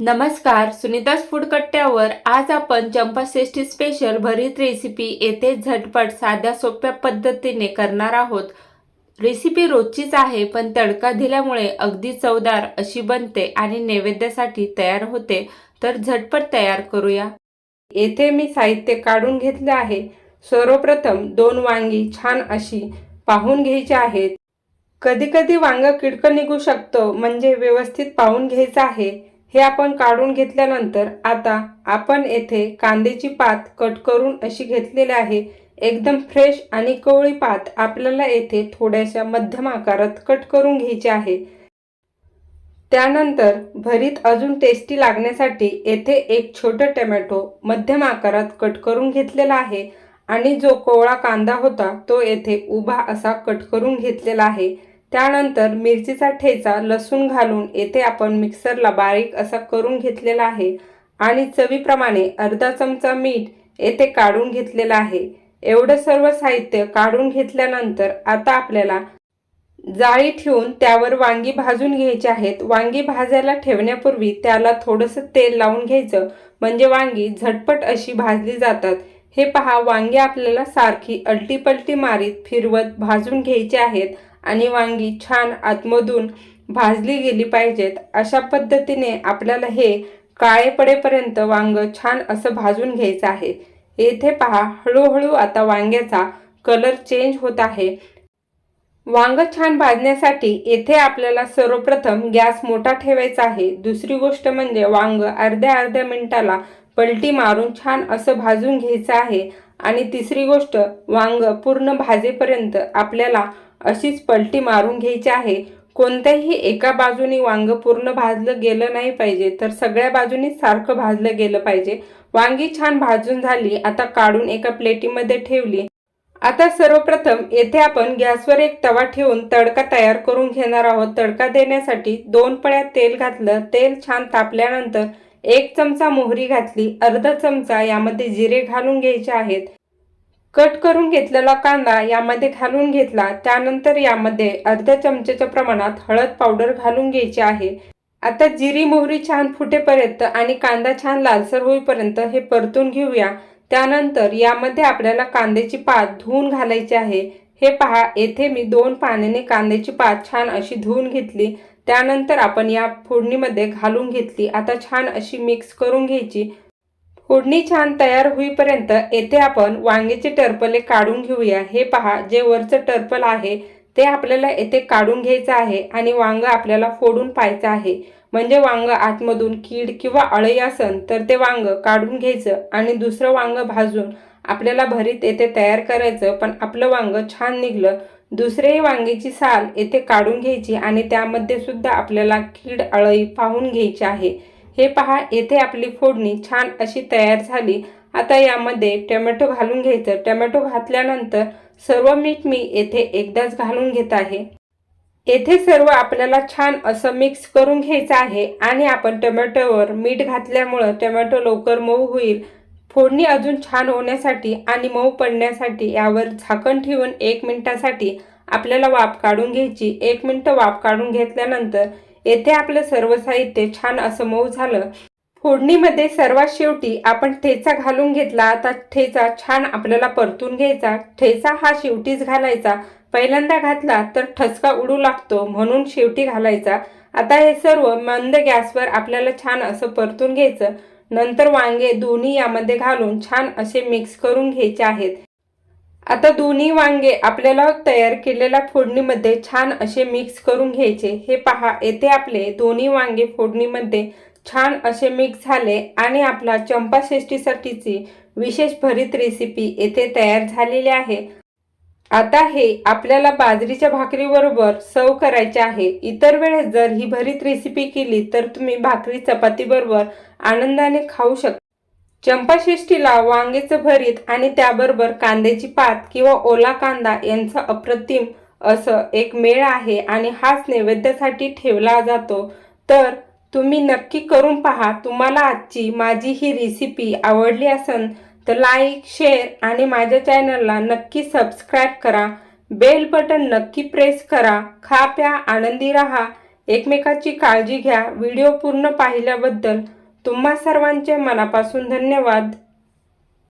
नमस्कार सुनीतास फूड कट्ट्यावर आज आपण चंपाषष्ठी स्पेशल भरीत रेसिपी येथे झटपट साध्या सोप्या पद्धतीने करणार आहोत. रेसिपी रोजचीच आहे पण तडका दिल्यामुळे अगदी चवदार अशी बनते आणि नैवेद्यासाठी तयार होते. तर झटपट तयार करूया. येथे मी साहित्य काढून घेतले आहे. सर्वप्रथम दोन वांगी छान अशी पाहून घ्यायची आहेत. कधी कधी वांग किडकं निघू शकतो म्हणजे व्यवस्थित पाहून घ्यायचं आहे. हे आपण काढून घेतल्यानंतर आता आपण येथे कांद्याची पात कट करून अशी घेतलेली आहे. एकदम फ्रेश आणि कवळी पात आपल्याला येथे थोड्याशा मध्यम आकारात कट करून घ्यायची आहे. त्यानंतर भरीत अजून टेस्टी लागण्यासाठी येथे एक छोटं टमॅटो मध्यम आकारात कट करून घेतलेला आहे आणि जो कोवळा कांदा होता तो येथे उभा असा कट करून घेतलेला आहे. त्यानंतर मिरचीचा ठेचा लसूण घालून येथे आपण मिक्सरला बारीक असा करून घेतलेला आहे आणि चवीप्रमाणे अर्धा चमचा मीठ येथे काढून घेतलेला आहे. एवढं सर्व साहित्य काढून घेतल्यानंतर आता आपल्याला जाळी ठेवून त्यावर वांगी भाजून घ्यायची आहेत. वांगी भाजायला ठेवण्यापूर्वी त्याला थोडंसं तेल लावून घ्यायचं म्हणजे वांगी झटपट अशी भाजली जातात. हे पहा वांगी आपल्याला सारखी अलटीपलटी मारीत फिरवत भाजून घ्यायची आहेत. आणि वांगी छान आतमधून भाजली गेली पाहिजेत. अशा पद्धतीने आपल्याला हे काळे पडेपर्यंत वांग छान असं भाजून घ्यायचं आहे. येथे पहा हळूहळू आता वांग्याचा कलर चेंज होत आहे. वांग छान भाजण्यासाठी येथे आपल्याला सर्वप्रथम गॅस मोठा ठेवायचा आहे. दुसरी गोष्ट म्हणजे वांग अर्ध्या अर्ध्या मिनिटाला पलटी मारून छान असं भाजून घ्यायचं आहे. आणि तिसरी गोष्ट वांग पूर्ण भाजेपर्यंत आपल्याला अशीच पलटी मारून घ्यायची आहे. कोणत्याही एका बाजूनी वांग पूर्ण भाजलं गेलं नाही पाहिजे तर सगळ्या बाजूनी सारखं भाजलं गेलं पाहिजे. वांगी छान भाजून झाली आता काढून एका प्लेटीमध्ये ठेवली. आता सर्वप्रथम येथे आपण गॅसवर एक तवा ठेवून तडका तयार करून घेणार आहोत. तडका देण्यासाठी दोन पळ्या तेल घातलं. तेल छान तापल्यानंतर एक चमचा मोहरी घातली. अर्धा चमचा यामध्ये जिरे घालून घ्यायचे आहेत. कट करून घेतलेला कांदा यामध्ये घालून घेतला. त्यानंतर यामध्ये अर्ध्या चमच्याच्या प्रमाणात हळद पावडर घालून घ्यायची आहे. आता जिरी मोहरी छान फुटेपर्यंत आणि कांदा छान लालसर होईपर्यंत हे परतून घेऊया. त्यानंतर यामध्ये आपल्याला कांद्याची पात धुवून घालायची आहे. हे पहा येथे मी दोन पाण्याने कांद्याची पात छान अशी धुवून घेतली. त्यानंतर आपण या फोडणीमध्ये घालून घेतली. आता छान अशी मिक्स करून घ्यायची. फोडणी छान तयार होईपर्यंत येथे आपण वांग्याचे टरपले काढून घेऊया. हे पहा जे वरचं टर्पल आहे ते आपल्याला येथे काढून घ्यायचं आहे आणि वांग आपल्याला फोडून पाहायचं आहे. म्हणजे वांग आतमधून कीड किंवा अळई असन तर ते वांग काढून घ्यायचं आणि दुसरं वांग भाजून आपल्याला भरीत येथे तयार करायचं. पण आपलं वांग छान निघलं. दुसरेही वांग्याची साल येथे काढून घ्यायची आणि त्यामध्ये सुद्धा आपल्याला कीड अळई पाहून घ्यायची आहे. हे पहा येथे आपली फोडणी छान अशी तयार झाली. आता यामध्ये टोमॅटो घालून घ्यायचं. टोमॅटो घातल्यानंतर सर्व मीठ मी येथे एकदाच घालून घेत आहे. येथे सर्व आपल्याला छान असं मिक्स करून घ्यायचं आहे आणि आपण टोमॅटोवर मीठ घातल्यामुळं टोमॅटो लवकर मऊ होईल. फोडणी अजून छान होण्यासाठी आणि मऊ पडण्यासाठी यावर झाकण ठेवून एक मिनिटासाठी आपल्याला वाफ काढून घ्यायची. एक मिनटं वाफ काढून घेतल्यानंतर येथे आपलं सर्व साहित्य छान असं मऊ झालं. फोडणीमध्ये सर्वात शेवटी आपण ठेचा घालून घेतला आता ठेचा छान आपल्याला परतून घ्यायचा. ठेचा हा शेवटीच घालायचा. पहिल्यांदा घातला तर ठसका उडू लागतो म्हणून शेवटी घालायचा. आता हे सर्व मंद गॅसवर आपल्याला छान असं परतून घ्यायचं. नंतर वांगे दोन्ही यामध्ये घालून छान असे मिक्स करून घ्यायचे आहेत. आता दोन्ही वांगे आपल्याला तयार केलेल्या फोडणीमध्ये छान असे मिक्स करून घ्यायचे. हे पहा येथे आपले दोन्ही वांगे फोडणीमध्ये छान असे मिक्स झाले आणि आपला चंपाषष्ठीसाठीची विशेष भरीत रेसिपी येथे तयार झालेली आहे. आता हे आपल्याला बाजरीच्या भाकरीबरोबर सर्व करायचे आहे. इतर वेळेस जर ही भरीत रेसिपी केली तर तुम्ही भाकरी चपातीबरोबर आनंदाने खाऊ शकता. चंपाषष्ठीला वांग्याचं भरीत आणि त्याबरोबर कांद्याची पात किंवा ओला कांदा यांचं अप्रतिम असं एक मेळ आहे आणि हाच नैवेद्यासाठी ठेवला जातो. तर तुम्ही नक्की करून पहा तुम्हाला आजची माझी ही रेसिपी आवडली असेल तर लाईक शेअर आणि माझ्या चॅनलला नक्की सबस्क्राईब करा. बेल बटन नक्की प्रेस करा. खा प्या आनंदी राहा. एकमेकाची काळजी घ्या. व्हिडिओ पूर्ण पाहिल्याबद्दल तुम्हा सर्वांचे मनापासून धन्यवाद.